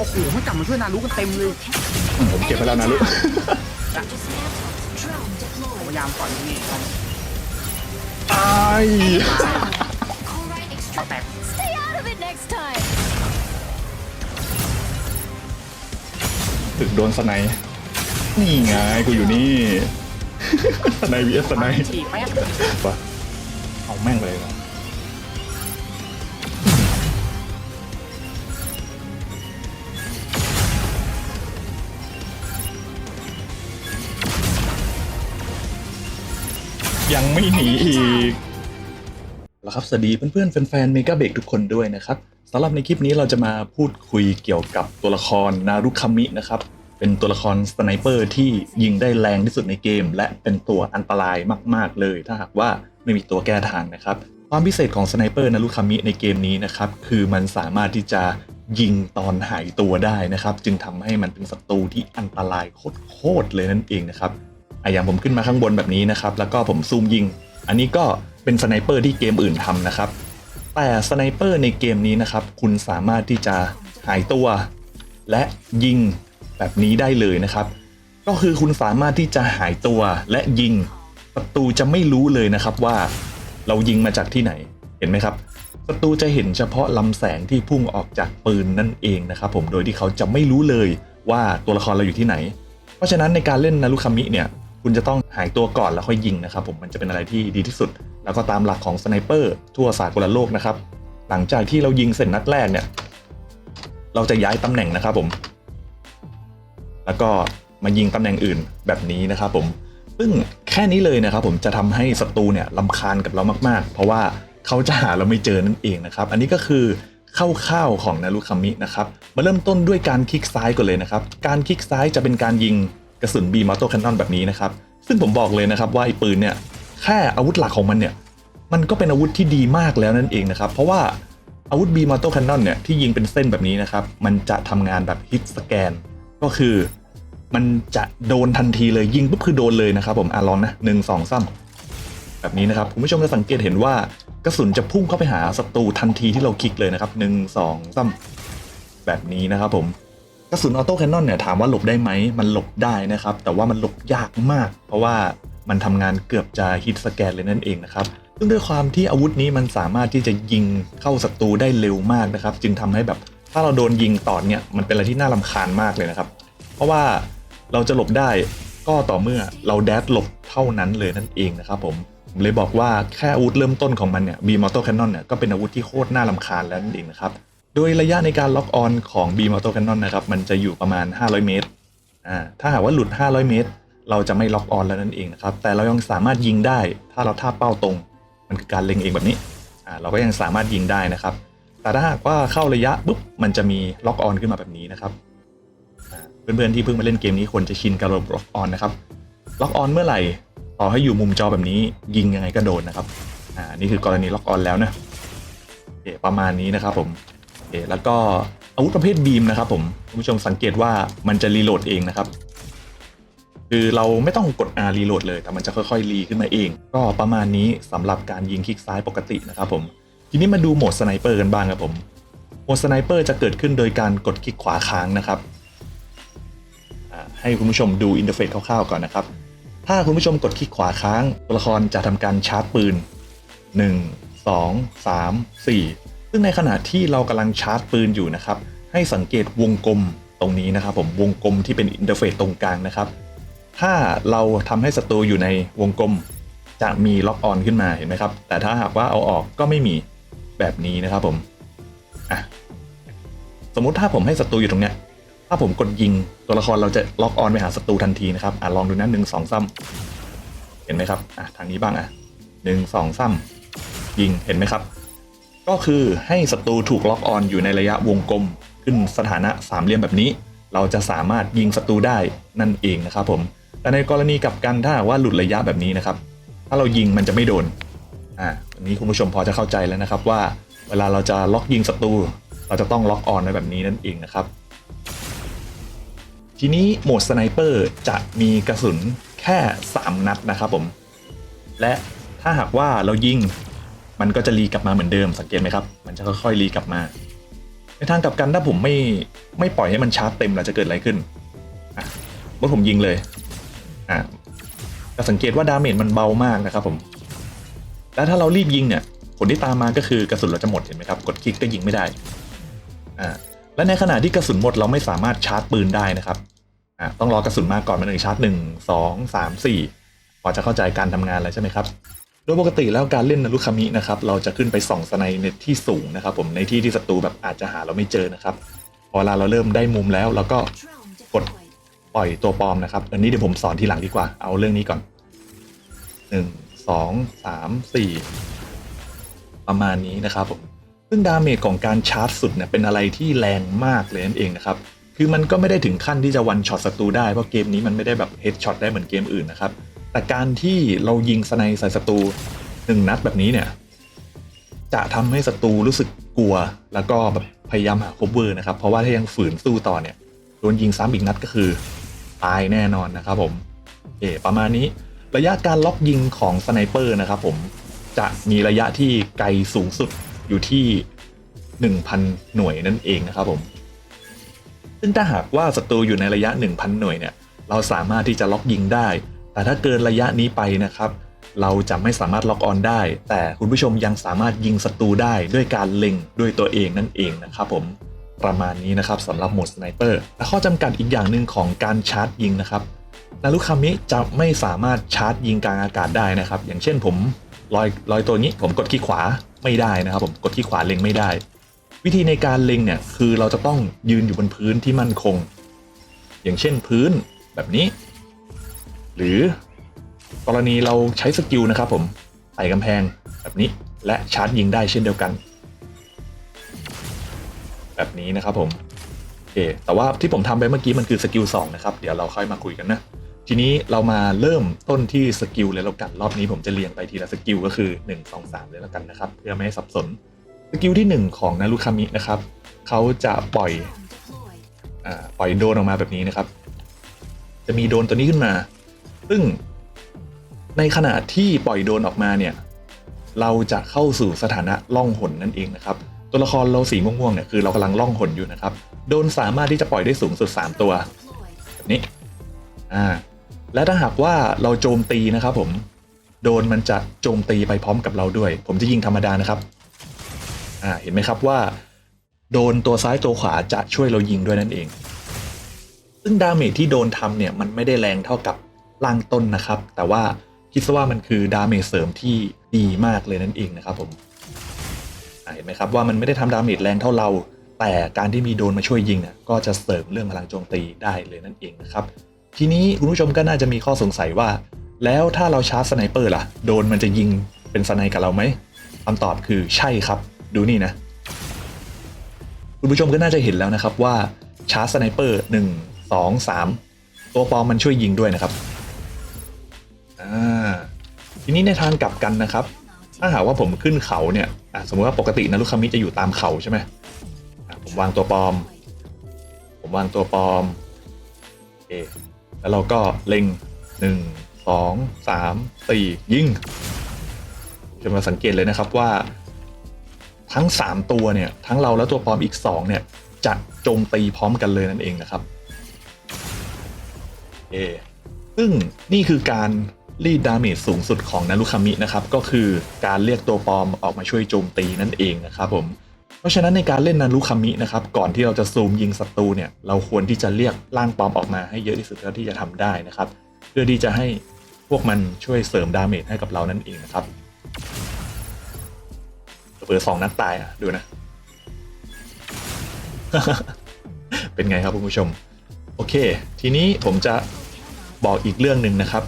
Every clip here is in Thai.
โอ้โหมันกลับมาช่วยนารุกันเต็มเลยอืมผมเก็บไปแล้วนะลูกพยายามก่อนนี่ครับตายเอาแตก Stay out of it next time. ถึกโดนสไนด์นี่ไงกูอยู่นี่สไนวีเอสสไนด์ฉีกแป๊บปะเอาแม่งเลยวะ ยังไม่หนีอีกแล้วครับสวัสดีเพื่อนๆแฟนๆเมกาเบกทุกคนด้วยนะครับสำหรับในคลิปนี้เราจะมาพูดคุยเกี่ยวกับตัวละครนารุคามินะครับเป็นตัวละครสไนเปอร์ที่ยิงได้แรงที่สุดในเกม และเป็นตัวอันตรายมาก ๆ เลย ถ้าหากว่าไม่มีตัวแก้ทางนะครับ ความพิเศษของสไนเปอร์นารุคามิในเกมนี้นะครับคือมันสามารถที่จะยิงตอนหายตัวได้นะครับ จึงทำให้มันเป็นศัตรูที่อันตรายโคตรๆเลยนั่นเองนะครับ อะอย่างผมขึ้นมาข้างบนแบบนี้นะครับ แล้วก็ผมซูมยิง อันนี้ก็เป็นสไนเปอร์ที่เกมอื่นทำนะครับ แต่สไนเปอร์ในเกมนี้นะครับ คุณสามารถที่จะหายตัว และยิงแบบนี้ได้เลยนะครับ ก็คือคุณสามารถที่จะหายตัวและยิงศัตรูจะไม่รู้เลยนะครับว่าเรายิงมาจากที่ไหนเห็นไหมครับศัตรูจะเห็นเฉพาะลำแสงที่พุ่งออกจากปืนนั่นเองนะครับ ผมโดยที่เขาจะไม่รู้เลยว่าตัวละครเราอยู่ที่ไหน เพราะฉะนั้นในการเล่นนารุคามิเนี่ย คุณจะต้องหายตัวก่อนแล้วค่อยยิงนะครับผมมันจะเป็นอะไรที่ดีที่สุด แล้วก็ตามหลักของสไนเปอร์ทั่วสากลโลกนะครับ หลังจากที่เรายิงเสร็จนัดแรกเนี่ย เราจะย้ายตำแหน่งนะครับผม แล้วก็มายิงตำแหน่งอื่นแบบนี้นะครับผมซึ่งแค่นี้เลยนะครับผมจะทำให้ศัตรูเนี่ยลำคาญกับเรามากๆ เพราะว่าเขาจะหาเราไม่เจอนั่นเองนะครับ อันนี้ก็คือเข้าวๆของนารุคามินะครับ มาเริ่มต้นด้วยการคลิกซ้ายก่อนเลยนะครับ การคลิกซ้ายจะเป็นการยิง กระสุนบีมอโต้แคนนอนแบบนี้นะครับ ซึ่งผมบอกเลยนะครับว่าไอ้ปืนเนี่ยแค่อาวุธหลักของมันเนี่ยมันก็เป็นอาวุธที่ดีมากแล้วนั่นเองนะครับ เพราะว่าอาวุธบีมอโต้แคนนอนเนี่ยที่ยิงเป็นเส้นแบบนี้นะครับ มันจะทำงานแบบฮิตสแกนก็คือมันจะโดนทันทีเลยยิงปุ๊บคือโดนเลยนะครับ ผมอะลองนะหนึ่งสองสามแบบนี้นะครับคุณผู้ชมจะสังเกตเห็นว่ากระสุนจะพุ่งเข้าไปหาศัตรูทันทีที่เราคลิกเลยนะครับหนึ่งสองสามแบบนี้นะครับผม กระสุนออโต้แคนนอนเนี่ยถามว่าหลบได้ไหมมันหลบได้นะครับ แต่ว่ามันหลบยากมาก เพราะว่ามันทำงานเกือบจะฮิตสแกนเลยนั่นเองนะครับซึ่งด้วยความที่อาวุธนี้มันสามารถที่จะยิงเข้าศัตรูได้เร็วมากนะครับ จึงทำให้แบบถ้าเราโดนยิงต่อเนี่ยมันเป็นอะไรที่น่ารำคาญมากเลยนะครับ เพราะว่าเราจะหลบได้ก็ต่อเมื่อเราแดดหลบเท่านั้นเลยนั่นเองนะครับผมผมเลยบอกว่าแค่อาวุธเริ่มต้นของมันเนี่ยบีมอโต้แคนนอนเนี่ยก็เป็นอาวุธที่โคตรน่ารำคาญแล้วนั่นเองนะครับ โดยระยะในการล็อกออนของบีมอโต้แคนนอนนะครับ มันจะอยู่ประมาณ 500 เมตรอ่าถ้าหากว่าหลุด 500 เมตร เราจะไม่ล็อกออนแล้วนั่นเองนะครับ แต่เรายังสามารถยิงได้ ถ้าเราท่าเป้าตรง มันคือการเล็งเองแบบนี้อ่าเราก็ยังสามารถยิงได้นะครับ แต่ถ้าหากว่าเข้าระยะปุ๊บ มันจะมีล็อกออนขึ้นมาแบบนี้นะครับเพื่อนๆที่เพิ่งมาเล่นเกมนี้ควรจะชินกับระบบล็อกออนนะครับ ล็อกออนเมื่อไหร่ ต่อให้อยู่มุมจอแบบนี้ ยิงยังไงก็โดนนะครับ อ่า นี่คือกรณีล็อกออนแล้วนะโอเคประมาณนี้นะครับผม เคแล้วก็อาวุธประเภทบีมนะครับผมคุณผู้ชมสังเกตว่ามันจะรีโหลดเองนะครับ คือเราไม่ต้องกด R รีโหลดเลยแต่มันจะค่อยๆ รีขึ้นมาเอง ก็ประมาณนี้สำหรับการยิงคลิกซ้ายปกตินะครับผมทีนี้มาดูโหมดสไนเปอร์กันบ้างครับผมโหมดสไนเปอร์จะเกิดขึ้นโดยการกดคลิกขวาค้างนะครับให้คุณผู้ชมดูอินเทอร์เฟซคร่าวๆก่อนนะครับ ถ้าคุณผู้ชมกดคลิกขวาค้างตัวละครจะทำการชาร์จปืน 1 2 3 4 ซึ่งในขณะที่เรากำลังชาร์จปืนอยู่นะครับ ให้สังเกตวงกลมตรงนี้นะครับ ผมวงกลมที่เป็นอินเทอร์เฟซตรงกลางนะครับ ถ้าเราทำให้ศัตรูอยู่ในวงกลม จะมีล็อกออนขึ้นมาเห็นไหมครับ แต่ถ้าหากว่าเอาออกก็ไม่มีแบบนี้นะครับผมอะสมมุติถ้าผมให้ศัตรูอยู่ตรงเนี้ยถ้าผมกดยิงตัวละครเราจะล็อกออนไปหาศัตรูทันทีนะครับอะลองดูนะหนึ่งสองซ้ำเห็นไหมครับอะทางนี้บ้างอะหนึ่งสองซ้ำยิงเห็นไหมครับ ก็คือให้ศัตรูถูกล็อกออนอยู่ในระยะวงกลม ขึ้นสถานะสามเหลี่ยมแบบนี้ เราจะสามารถยิงศัตรูได้นั่นเองนะครับผม แต่ในกรณีกับกันถ้าหากว่าหลุดระยะแบบนี้นะครับ ถ้าเรายิงมันจะไม่โดน อ่าอันนี้คุณผู้ชมพอจะเข้าใจแล้วนะครับว่า เวลาเราจะล็อกยิงศัตรูเราจะต้องล็อกออนไว้แบบนี้นั่นเองนะครับ ทีนี้โหมดสไนเปอร์จะมีกระสุนแค่ 3 นัดนะครับผม และถ้าหากว่าเรายิง มันก็จะรีกลับมาเหมือนเดิมสังเกตไหมครับ มันจะค่อยๆรีกลับมา ในทางกลับกันถ้าผมไม่ไม่ปล่อยให้มันชาร์จเต็มแล้วจะเกิดอะไรขึ้นอะเมื่อผมยิงเลยอะจะสังเกตว่าดาเมจมันเบามากนะครับผม แล้วถ้าเรารีบยิงเนี่ยผลที่ตามมาก็คือกระสุนเราจะหมดเห็นไหมครับ กดคลิกก็ยิงไม่ได้อ่าและในขณะที่กระสุนหมดเราไม่สามารถชาร์จปืนได้นะครับอ่าต้องรอกระสุนมาก่อนมันถึงชาร์จหนึ่งสองสามสี่พอจะเข้าใจการทำงานแล้วใช่ไหมครับ ดยปกติแล้วการเล่นนารุคามินะครับเราจะขึ้นไปส่องสไนในที่สูงนะครับ ผมในที่ที่ศัตรูแบบอาจจะหาเราไม่เจอนะครับพอเวลาเราเริ่มได้มุมแล้วเราก็กดปล่อยตัวปลอมนะครับ อันนี้เดี๋ยวผมสอนทีหลังดีกว่า เอาเรื่องนี้ก่อนหนึ่งสองสามสี่ประมาณนี้นะครับผมซึ่งดาเมจของการชาร์จสุดเนี่ยเป็นอะไรที่แรงมากเลยนั่นเองนะครับคือมันก็ไม่ได้ถึงขั้นที่จะวันช็อตศัตรูได้เพราะเกมนี้มันไม่ได้แบบเฮดช็อตได้เหมือนเกมอื่นนะครับ แต่การที่เรายิงสไนใส่ศัตรูหนึ่งนัดแบบนี้เนี่ย จะทำให้ศัตรูรู้สึกกลัว แล้วก็แบบพยายามหาคบเวอร์นะครับ เพราะว่าถ้ายังฝืนสู้ต่อเนี่ยโดนยิงซ้ำอีกนัดก็คือตายแน่นอนนะครับผมเอประมาณนี้ระยะการล็อกยิงของสไนเปอร์นะครับผมจะมีระยะที่ไกลสูงสุดอยู่ที่ 1,000 หน่วยนั่นเองนะครับผม ซึ่งถ้าหากว่าศัตรูอยู่ในระยะ 1,000 หน่วยเนี่ย เราสามารถที่จะล็อกยิงได้ แต่ถ้าเกินระยะนี้ไปนะครับ เราจะไม่สามารถล็อกออนได้ แต่คุณผู้ชมยังสามารถยิงศัตรูได้ด้วยการเล็งด้วยตัวเองนั่นเองนะครับผมประมาณนี้นะครับสำหรับโหมดสไนเปอร์และข้อจำกัดอีกอย่างหนึ่งของการชาร์จยิงนะครับนารุคามิจะไม่สามารถชาร์จยิงกลางอากาศได้นะครับ อย่างเช่นผมลอยลอยตัวนี้ผมกดขี้ขวาไม่ได้นะครับผมกดขี้ขวาเล็งไม่ได้ วิธีในการเล็งเนี่ยคือเราจะต้องยืนอยู่บนพื้นที่มั่นคง อย่างเช่นพื้นแบบนี้ หรือกรณีเราใช้สกิลนะครับผมไต่กำแพงแบบนี้และชาร์จยิงได้เช่นเดียวกัน แบบนี้นะครับผมโอเคแต่ว่าที่ผมทำไปเมื่อกี้มันคือสกิล2นะครับเดี๋ยวเราค่อยมาคุยกันนะทีนี้เรามาเริ่มต้นที่สกิลเลยแล้วกันรอบนี้ผมจะเรียงไปทีละสกิลก็คือ 1 2 3 เลยแล้วกันนะครับ เพื่อไม่ให้สับสนสกิลที่ 1 ของนารุคามินะครับเขาจะปล่อยอ่าปล่อยโดนออกมาแบบนี้นะครับ จะมีโดนตัวนี้ขึ้นมา ซึ่งในขณะที่ปล่อยโดนออกมาเนี่ย เราจะเข้าสู่สถานะล่องหนนั่นเองนะครับ ตัวละครเราสีม่วงๆเนี่ยคือเรากำลังล่องหนอยู่นะครับ โดนสามารถที่จะปล่อยได้สูงสุด 3 ตัวแบบนี้อ่าและถ้าหากว่าเราโจมตีนะครับผม โดนมันจะโจมตีไปพร้อมกับเราด้วย ผมจะยิงธรรมดานะครับอ่าเห็นไหมครับว่า โดนตัวซ้ายตัวขวาจะช่วยเรายิงด้วยนั่นเอง ซึ่งดาเมจที่โดนทำเนี่ยมันไม่ได้แรงเท่ากับ ล่างต้นนะครับ แต่ว่าคิดซะว่ามันคือดาเมจเสริมที่ดีมากเลยนั่นเองนะครับผมเห็นไหมครับว่ามันไม่ได้ทำดาเมจแรงเท่าเรา แต่การที่มีโดนมาช่วยยิงเนี่ยก็จะเสริมเรื่องพลังโจมตีได้เลยนั่นเองนะครับทีนี้คุณผู้ชมก็น่าจะมีข้อสงสัยว่า แล้วถ้าเราชาร์จสไนเปอร์ล่ะโดนมันจะยิงเป็นสไนกับเราไหมคำตอบคือใช่ครับ ดูนี่นะ คุณผู้ชมก็น่าจะเห็นแล้วนะครับว่าชาร์จสไนเปอร์หนึ่งสองสามตัวปลอมมันช่วยยิงด้วยนะครับ ทีนี้ในทางกลับกันนะครับ ถ้าหากว่าผมขึ้นเขาเนี่ยสมมติว่าปกตินะลูกคามิจะอยู่ตามเขาใช่ไหมผมวางตัวปลอม ผมวางตัวปลอมโอเคแล้วเราก็เล็งหนึ่งสองสามสี่ยิงจะมาสังเกตเลยนะครับว่าทั้ง 3 ตัวเนี่ย ทั้งเราและตัวปลอมอีก 2 เนี่ย จะโจมตีพร้อมกันเลยนั่นเองนะครับเอซึ่งนี่คือการ รีดดาเมจสูงสุดของนารุคามินะครับก็คือการเรียกตัวปลอมออกมาช่วยโจมตีนั่นเองนะครับผมเพราะฉะนั้นในการเล่นนารุคามินะครับก่อนที่เราจะซูมยิงศัตรูเนี่ยเราควรที่จะเรียกร่างปลอมออกมาให้เยอะที่สุดเท่าที่จะทำได้นะครับ เพื่อที่จะให้พวกมันช่วยเสริมดาเมจให้กับเรานั่นเองนะครับเปิดสองนัดตายอะดูนะ เป็นไงครับคุณผู้ชม โอเค ทีนี้ผมจะบอกอีกเรื่องหนึ่งนะครับ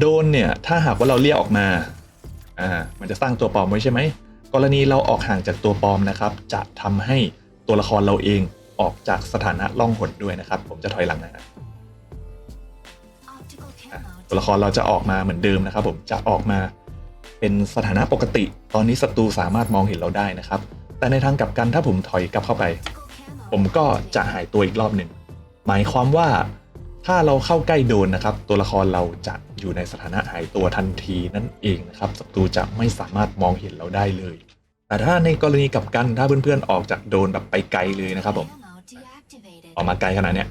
โดนเนี่ยถ้าหากว่าเราเรียกออกมาอ่ามันจะสร้างตัวปลอมไว้ใช่ไหมกรณีเราออกห่างจากตัวปลอมนะครับ จะทำให้ตัวละครเราเองออกจากสถานะล่องหนด้วยนะครับ ผมจะถอยหลังนะฮะอะตัวละครเราจะออกมาเหมือนเดิมนะครับ ผมจะออกมาเป็นสถานะปกติ ตอนนี้ศัตรูสามารถมองเห็นเราได้นะครับ แต่ในทางกลับกันถ้าผมถอยกลับเข้าไป ผมก็จะหายตัวอีกรอบหนึ่งหมายความว่าถ้าเราเข้าใกล้โดนนะครับ ตัวละครเราจะ อยู่ในสถานะหายตัวทันทีนั่นเองนะครับศัตรูจะไม่สามารถมองเห็นเราได้เลย แต่ถ้าในกรณีกลับกันถ้าเพื่อนๆออกจากโดนแบบไปไกลเลยนะครับผมออกมาไกลขนาดเนี้ย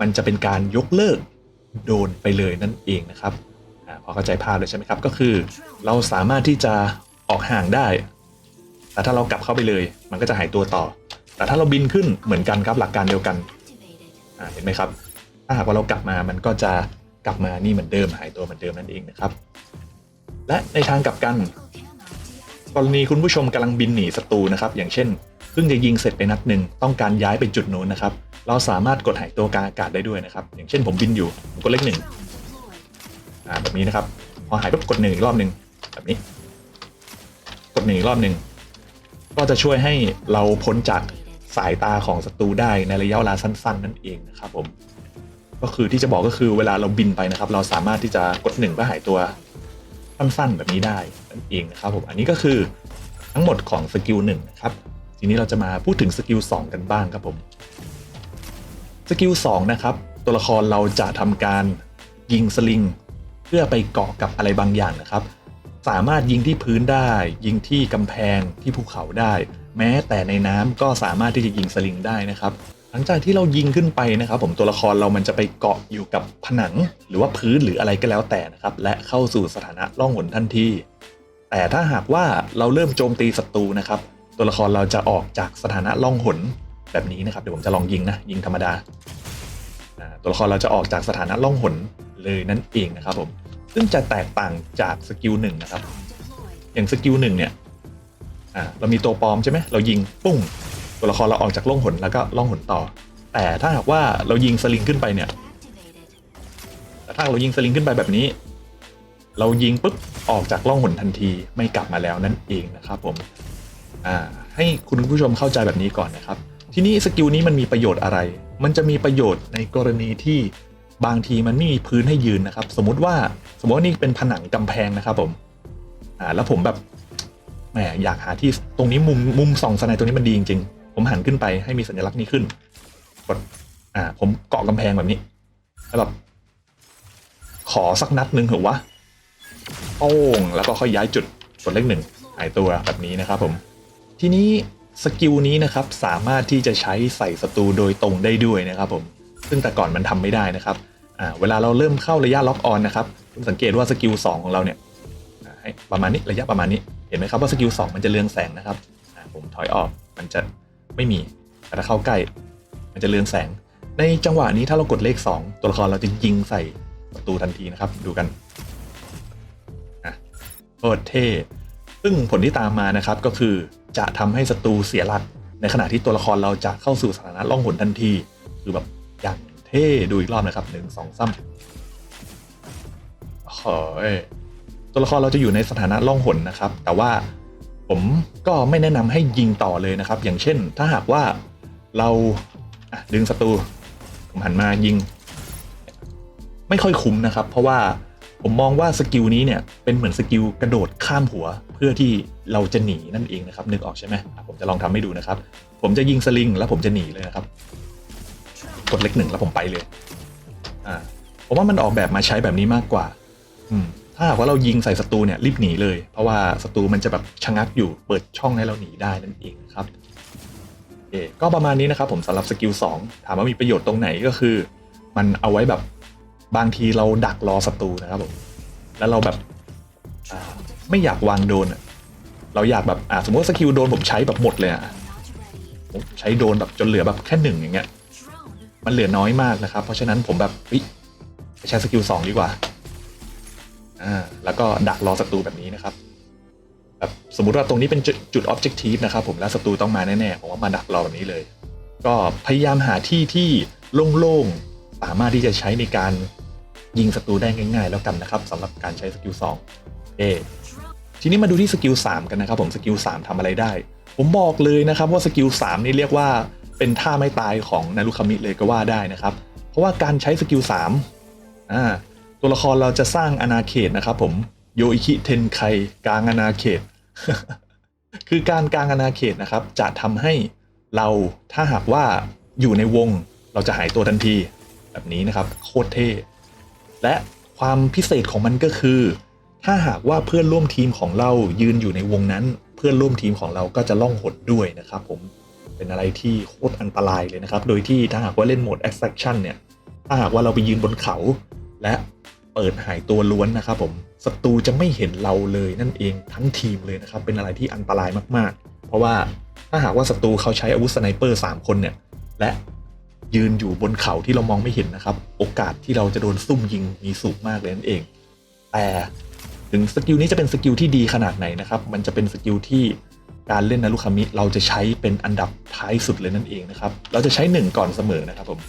มันจะเป็นการยกเลิกโดนไปเลยนั่นเองนะครับอพอเข้าใจภาพเลยใช่ไหมครับ ก็คือเราสามารถที่จะออกห่างได้ แต่ถ้าเรากลับเข้าไปเลย มันก็จะหายตัวต่อ แต่ถ้าเราบินขึ้นเหมือนกันครับหลักการเดียวกันเห็นไหมครับ ถ้าหากว่าเรากลับมามันก็จะ กลับมานี่เหมือนเดิมหายตัวเหมือนเดิมนั่นเองนะครับ และในทางกลับกัน กรณีคุณผู้ชมกำลังบินหนีศัตรูนะครับ อย่างเช่นเพิ่งจะยิงเสร็จไปนัดหนึ่งต้องการย้ายไปจุดนู้นนะครับ เราสามารถกดหายตัวกลางอากาศได้ด้วยนะครับ อย่างเช่นผมบินอยู่ผมกดเลขหนึ่งอ่าแบบนี้นะครับ พอหายปุ๊บกดหนึ่งอีกรอบหนึ่งแบบนี้ กดหนึ่งอีกรอบหนึ่งก็จะช่วยให้เราพ้นจากสายตาของศัตรูได้ในระยะเวลาสั้น ๆ นั่นเองนะครับผม ก็คือที่จะบอกก็คือเวลาเราบินไปนะครับ เราสามารถที่จะกดหนึ่งเพื่อหายตัวสั้นๆแบบนี้ได้นั่นเองนะครับผมอันนี้ก็คือทั้งหมดของสกิลหนึ่งนะครับทีนี้เราจะมาพูดถึงสกิล2กันบ้างครับผมสกิล2นะครับตัวละครเราจะทำการยิงสลิง เพื่อไปเกาะกับอะไรบางอย่างนะครับ สามารถยิงที่พื้นได้ ยิงที่กำแพงที่ภูเขาได้ แม้แต่ในน้ำก็สามารถที่จะยิงสลิงได้นะครับ ลังจากที่เรายิงขึ้นไปนะครับ ผมตัวละครเรามันจะไปเกาะอยู่กับผนัง หรือว่าพื้นหรืออะไรก็แล้วแต่นะครับ และเข้าสู่สถานะล่องหนทันที แต่ถ้าหากว่าเราเริ่มโจมตีศัตรูนะครับ ตัวละครเราจะออกจากสถานะล่องหนแบบนี้นะครับเดี๋ยวผมจะลองยิงนะยิงธรรมดาตัวละครเราจะออกจากสถานะล่องหนเลยนั่นเองนะครับผมซึ่งจะแตกต่างจากสกิลหนึ่งนะครับ อย่างสกิลหนึ่งเนี่ยอ่าเรามีตัวปลอมใช่ไหมเรายิงปุ้ง ตัวละครเราออกจากล่องหนแล้วก็ล่องหนต่อ แต่ถ้าหากว่าเรายิงสลิงขึ้นไปเนี่ยแต่ถ้าเรายิงสลิงขึ้นไปแบบนี้ เรายิงปุ๊บออกจากล่องหนทันทีไม่กลับมาแล้วนั่นเองนะครับผมอ่าให้คุณผู้ชมเข้าใจแบบนี้ก่อนนะครับ ทีนี้สกิลนี้มันมีประโยชน์อะไร มันจะมีประโยชน์ในกรณีที่บางทีมันไม่มีพื้นให้ยืนนะครับ สมมุติว่าสมมติว่านี่เป็นผนังกำแพงนะครับผมอ่าแล้วผมแบบแหมอยากหาที่ตรงนี้มุมมุมส่องสไนด์ตรงนี้มันดีจริง ผมหันขึ้นไปให้มีสัญลักษณ์นี้ขึ้น กด อ่า ผมเกาะกำแพงแบบนี้แล้วแบบขอสักนัดหนึ่งเถอวะโป้งแล้วก็ค่อยย้ายจุดกดเลขหนึ่งหายตัวแบบนี้นะครับผม ทีนี้สกิลนี้นะครับสามารถที่จะใช้ใส่ศัตรูโดยตรงได้ด้วยนะครับผม ซึ่งแต่ก่อนมันทำไม่ได้นะครับ อ่า เวลาเราเริ่มเข้าระยะล็อกออนนะครับคุณสังเกตว่าสกิล2ของเราเนี่ยประมาณนี้ระยะประมาณนี้ เห็นไหมครับว่าสกิล2มันจะเรืองแสงนะครับอ่าผมถอยออกมันจะ ไม่มี แต่ถ้าเข้าใกล้ มันจะเรืองแสง ในจังหวะนี้ถ้าเรากดเลข 2 ตัวละครเราจะยิงใส่ประตูทันทีนะครับ ดูกันอะโคตรเท่ซึ่งผลที่ตามมานะครับก็คือจะทำให้ศัตรูเสียหลัก ในขณะที่ตัวละครเราจะเข้าสู่สถานะล่องหนทันที คือแบบอย่างเท่ดูอีกรอบนะครับหนึ่งสองสามโอ้ยตัวละครเราจะอยู่ในสถานะล่องหนนะครับ แต่ว่า ผมก็ไม่แนะนำให้ยิงต่อเลยนะครับ อย่างเช่น ถ้าหากว่าเราดึงศัตรูผมหันมายิง ไม่ค่อยคุ้มนะครับ เพราะว่าผมมองว่าสกิลนี้เนี่ยเป็นเหมือนสกิลกระโดดข้ามหัวเพื่อที่เราจะหนีนั่นเองนะครับนึกออกใช่ไหมผมจะลองทำให้ดูนะครับ ผมจะยิงสลิงแล้วผมจะหนีเลยนะครับ กดเลขหนึ่งแล้วผมไปเลยอ่าผมว่ามันออกแบบมาใช้แบบนี้มากกว่า อืม ถ้าหากว่าเรายิงใส่ศัตรูเนี่ยรีบหนีเลย เพราะว่าศัตรูมันจะแบบชะงักอยู่เปิดช่องให้เราหนีได้นั่นเองครับโอเคก็ประมาณนี้นะครับผมสำหรับสกิล2ถามว่ามีประโยชน์ตรงไหนก็คือ มันเอาไว้แบบบางทีเราดักรอศัตรูนะครับผมแล้วเราแบบไม่อยากวางโดนเราอยากแบบสมมติว่าสกิลโดนผมใช้แบบหมดเลยอะใช้โดนแบบจนเหลือแบบแค่หนึ่งอย่างเงี้ยมันเหลือน้อยมากนะครับ เพราะฉะนั้นผมแบบไปใช้สกิลสองดีกว่า อ่าแล้วก็ดักรอศัตรูแบบนี้นะครับแบบสมมุติว่าตรงนี้เป็นจุดจุด objective นะครับผมแล้วศัตรูต้องมาแน่ๆผมว่ามาดักรอแบบนี้เลย ก็พยายามหาที่ที่โล่งๆสามารถที่จะใช้ในการยิงศัตรูได้ง่าย ๆ แล้วกันนะครับสำหรับการใช้สกิลสองเอทีนี้มาดูที่สกิล3กันนะครับผมสกิล3ทำอะไรได้ ผมบอกเลยนะครับว่าสกิล3นี่เรียกว่าเป็นท่าไม่ตายของนารุคามิเลยก็ว่าได้นะครับ เพราะว่าการใช้สกิล3อ่า ตัวละครเราจะสร้างอาณาเขตนะครับผมโยอิคิเทนไคกลางอาณาเขต คือการกลางอาณาเขตนะครับ จะทำให้เราถ้าหากว่าอยู่ในวงเราจะหายตัวทันที แบบนี้นะครับ โคตรเท่และความพิเศษของมันก็คือ ถ้าหากว่าเพื่อนร่วมทีมของเรายืนอยู่ในวงนั้น เพื่อนร่วมทีมของเราก็จะล่องหนด้วยนะครับ ผมเป็นอะไรที่โคตรอันตรายเลยนะครับ โดยที่ถ้าหากว่าเล่นโหมด extraction เนี่ย ถ้าหากว่าเราไปยืนบนเขา และ เปิดหายตัวล้วนนะครับผมศัตรูจะไม่เห็นเราเลยนั่นเองทั้งทีมเลยนะครับเป็นอะไรที่อันตรายมากๆ เพราะว่าถ้าหากว่าศัตรูเขาใช้อาวุธสไนเปอร์3คนเนี่ยและยืนอยู่บนเขาที่เรามองไม่เห็นนะครับ โอกาสที่เราจะโดนซุ่มยิงมีสูงมากเลยนั่นเอง แต่ถึงสกิลนี้จะเป็นสกิลที่ดีขนาดไหนนะครับ มันจะเป็นสกิลที่การเล่นนารุคามิเราจะใช้เป็นอันดับท้ายสุดเลยนั่นเองนะครับ เราจะใช้หนึ่งก่อนเสมอนะครับผม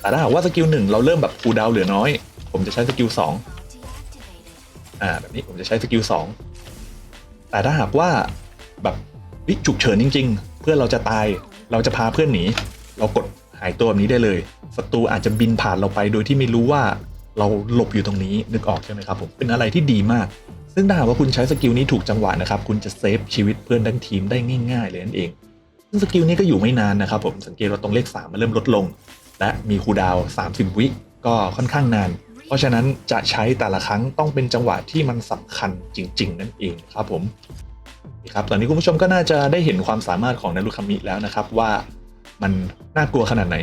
แต่ถ้าหากว่าสกิลหนึ่งเราเริ่มแบบคูดาวเหลือน้อย ผมจะใช้สกิลสองอ่าแบบนี้ผมจะใช้สกิลสองแต่ถ้าหากว่าแบบวิฉุกเฉินจริง ๆ เพื่อนเราจะตายเราจะพาเพื่อนหนี เรากดหายตัวแบบนี้ได้เลยศัตรูอาจจะบินผ่านเราไปโดยที่ไม่รู้ว่าเราหลบอยู่ตรงนี้นึกออกใช่ไหมครับผมเป็นอะไรที่ดีมาก ซึ่งถ้าหากว่าคุณใช้สกิลนี้ถูกจังหวะนะครับ คุณจะเซฟชีวิตเพื่อนทั้งทีมได้ง่ายๆเลยนั่นเองซึ่งสกิลนี้ก็อยู่ไม่นานนะครับผมสังเกตว่าตรงเลข3มันเริ่มลดลง และมีคูดาว 30 วิก็ค่อนข้างนาน เพราะฉะนั้นจะใช้แต่ละครั้งต้องเป็นจังหวะที่มันสำคัญจริง ๆ นั่นเองครับผมครับตอนนี้คุณผู้ชมก็น่าจะได้เห็นความสามารถของนารุคามิแล้วนะครับว่ามันน่ากลัวขนาดไหน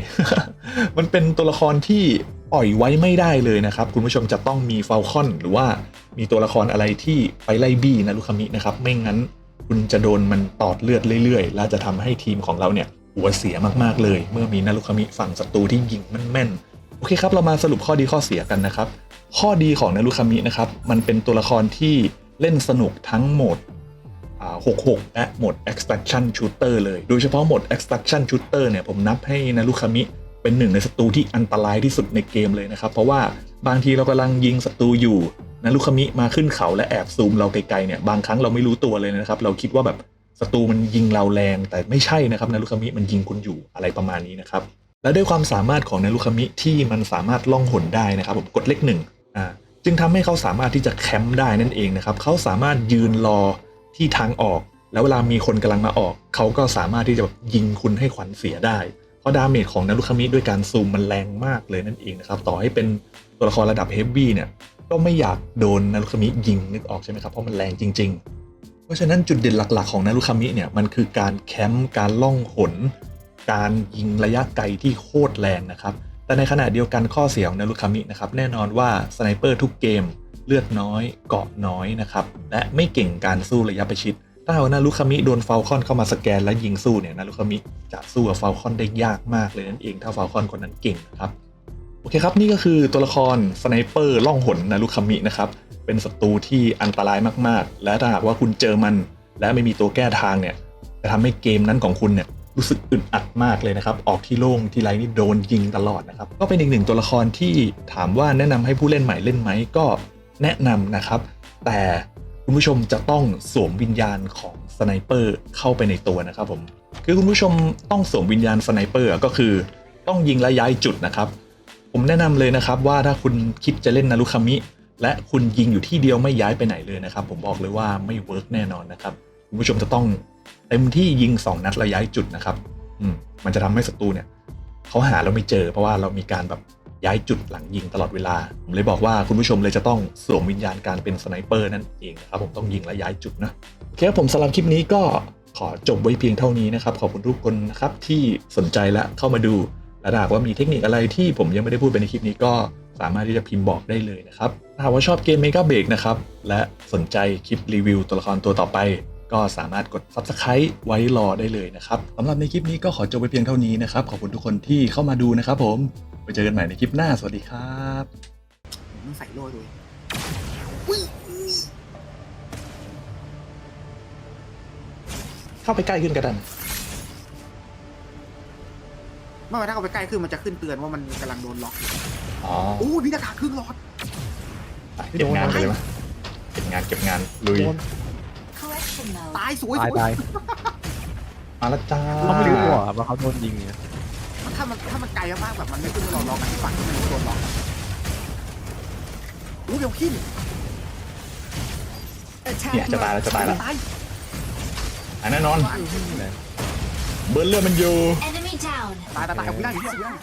มันเป็นตัวละครที่ปล่อยไว้ไม่ได้เลยนะครับ คุณผู้ชมจะต้องมีเฟลคอนหรือว่ามีตัวละครอะไรที่ไปไล่บี้นารุคามินะครับ ไม่งั้นคุณจะโดนมันตอดเลือดเรื่อยๆ และจะทำให้ทีมของเราเนี่ย หัวเสียมากๆเลย เมื่อมีนารุคามิฝั่งศัตรูที่ยิงแม่นๆโอเคครับเรามาสรุปข้อดีข้อเสียกันนะครับ ข้อดีของนารุคามินะครับมันเป็นตัวละครที่เล่นสนุกทั้งโหมด66 และโหมด extraction shooter เลยโดยเฉพาะโหมด extraction shooter เนี่ยผมนับให้นารุคามิเป็นหนึ่งในศัตรูที่อันตรายที่สุดในเกมเลยนะครับ เพราะว่าบางทีเรากำลังยิงศัตรูอยู่นารุคามิมาขึ้นเขาและแอบซูมเราไกลๆเนี่ยบางครั้งเราไม่รู้ตัวเลยนะครับ เราคิดว่าแบบ ศัตรูมันยิงเราแรงแต่ไม่ใช่นะครับนารุคามิมันยิงคุณอยู่อะไรประมาณนี้นะครับและด้วยความสามารถของนารุคามิที่มันสามารถล่องหนได้นะครับผมกดเลขหนึ่งอ่าจึงทำให้เขาสามารถที่จะแคมป์ได้นั่นเองนะครับเขาสามารถยืนรอที่ทางออก แล้วเวลามีคนกำลังมาออก เขาก็สามารถที่จะแบบยิงคุณให้ขวัญเสียได้เพราะดาเมจของนารุคามิด้วยการซูมมันแรงมากเลยนั่นเองนะครับต่อให้เป็นตัวละครระดับเฮฟวี่เนี่ยก็ไม่อยากโดนนารุคามิยิงนึกออกใช่ไหมครับเพราะมันแรงจริง ๆ เพราะฉะนั้นจุดเด่นหลักๆของนารุคามิเนี่ยมันคือการแคมป์การล่องหน การยิงระยะไกลที่โคตรแรงนะครับ แต่ในขณะเดียวกันข้อเสียของนารุคามินะครับแน่นอนว่าสไนเปอร์ทุกเกมเลือดน้อยเกาะน้อยนะครับและไม่เก่งการสู้ระยะประชิดถ้าหากว่านารุคามิโดนเฟลคอนเข้ามาสแกนและยิงสู้เนี่ยนารุคามิจะสู้กับเฟลคอนได้ยากมากเลยนั่นเองถ้าเฟลคอนคนนั้นเก่งนะครับโอเคครับนี่ก็คือตัวละครสไนเปอร์ล่องหนนารุคามินะครับ เป็นศัตรูที่อันตรายมากๆ และถ้าหากว่าคุณเจอมัน และไม่มีตัวแก้ทางเนี่ยจะทำให้เกมนั้นของคุณเนี่ยรู้สึกอึดอัดมากเลยนะครับ ออกที่โล่งที่ไรนี่โดนยิงตลอดนะครับ ก็เป็นอีกหนึ่งตัวละครที่ถามว่าแนะนำให้ผู้เล่นใหม่เล่นไหมก็แนะนำนะครับ แต่คุณผู้ชมจะต้องสวมวิญญาณของสไนเปอร์เข้าไปในตัวนะครับผมคือคุณผู้ชมต้องสวมวิญญาณสไนเปอร์ก็คือ ต้องยิงและย้ายจุดนะครับ ผมแนะนำเลยนะครับว่าถ้าคุณคิดจะเล่นนารุคามิ และคุณยิงอยู่ที่เดียวไม่ย้ายไปไหนเลยนะครับ ผมบอกเลยว่าไม่เวิร์กแน่นอนนะครับคุณผู้ชมจะต้องเต็มที่ยิง 2 นัดแล้วย้ายจุดนะครับ อืมมันจะทำให้ศัตรูเนี่ยเขาหาเราไม่เจอ เพราะว่าเรามีการแบบย้ายจุดหลังยิงตลอดเวลา ผมเลยบอกว่าคุณผู้ชมเลยจะต้องสวมวิญญาณการเป็นสไนเปอร์นั่นเองนะครับผมต้องยิงและย้ายจุดนะโอเคครับผมสำหรับคลิปนี้ก็ขอจบไว้เพียงเท่านี้นะครับ ขอบคุณทุกคนนะครับที่สนใจและเข้ามาดูและหากว่ามีเทคนิคอะไรที่ผมยังไม่ได้พูดไปในคลิปนี้ก็ สามารถที่จะพิมพ์บอกได้เลยนะครับถ้าหากว่าชอบเกม Mega Break นะครับ และสนใจคลิปรีวิวตัวละครตัวต่อไป ก็สามารถกด Subscribe ไว้รอได้เลยนะครับสำหรับในคลิปนี้ก็ขอจบไปเพียงเท่านี้นะครับ ขอบคุณทุกคนที่เข้ามาดูนะครับผมไปเจอกันใหม่ในคลิปหน้าสวัสดีครับมันใส่โล่ด้วยเข้าไปใกล้ขึ้นกระดันเมื่อไหร่ถ้าเอาไปใกล้ขึ้นมันจะขึ้นเตือนว่ามันกำลังโดนล็อกอยู่ อ๋ออู้ยพี่ตะกาครึ่งหลอดไปเก็บงานไปเลยมั้ยเก็บงานเก็บงานลุย Correction mode. ตายสวยตายสวยตายมาแล้วจ้าเขาไม่รู้ตัวว่าเขาโดนยิงเนี่ยถ้ามันถ้ามันไกลมากๆแบบมันไม่ขึ้นว่าเราล็อกกันฝั่งที่มันโดนล็อกอะอู้เดี๋ยวขึ้นเนี่ยจะตายแล้วจะตายแล้วตายอะแน่นอนไหนเบิร์นเลือดมันอยู่ Enemy down. ตายตายตายเอาไม่ได้อยู่ที่เอาไม่ได้